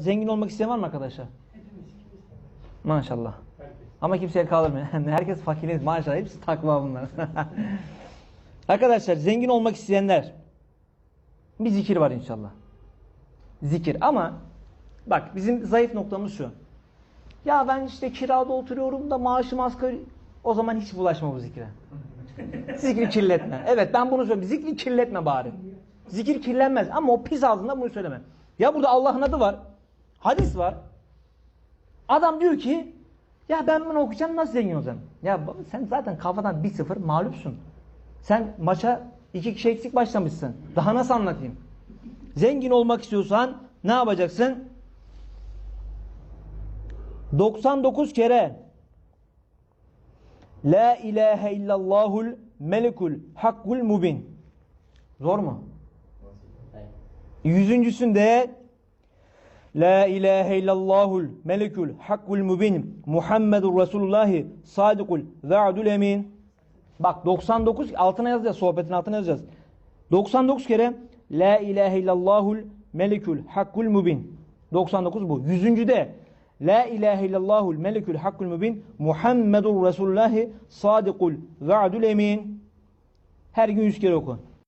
Zengin olmak isteyen var mı arkadaşlar? Maşallah. Ama kimse el kaldırmıyor. Herkes fakiriz maşallah. Hepsi takva bunlar. arkadaşlar zengin olmak isteyenler bir zikir var inşallah. Zikir ama bak bizim zayıf noktamız şu. Ya ben işte kirada oturuyorum da maaşım asgari. O zaman hiç bulaşma bu zikre. Zikri kirletme. Evet ben bunu söylüyorum. Zikri kirletme bari. Zikir kirlenmez ama o pis ağzında bunu söyleme. Ya burada Allah'ın adı var. Hadis var. Adam diyor ki ya ben bunu okuyacağım nasıl zengin olacağım? Ya baba sen zaten kafadan 1-0 mağlupsun. Sen maça iki kişi eksik başlamışsın. Daha nasıl anlatayım? Zengin olmak istiyorsan ne yapacaksın? 99 kere La ilahe illallahul melikul hakkul mubin. Zor mu? Yüzüncüsünde La ilahe illallahul melikul hakkul mubin Muhammedur Resulullah sadikul ve'dul emin. Bak 99 altına yazacağız sohbetin altına yazacağız. 99 kere La ilahe illallahul melikul hakkul mubin. 99 bu. Yüzüncüde La ilahe illallahul melikul hakkul mubin Muhammedur Resulullah sadikul ve'dul emin. Her gün 100 kere oku.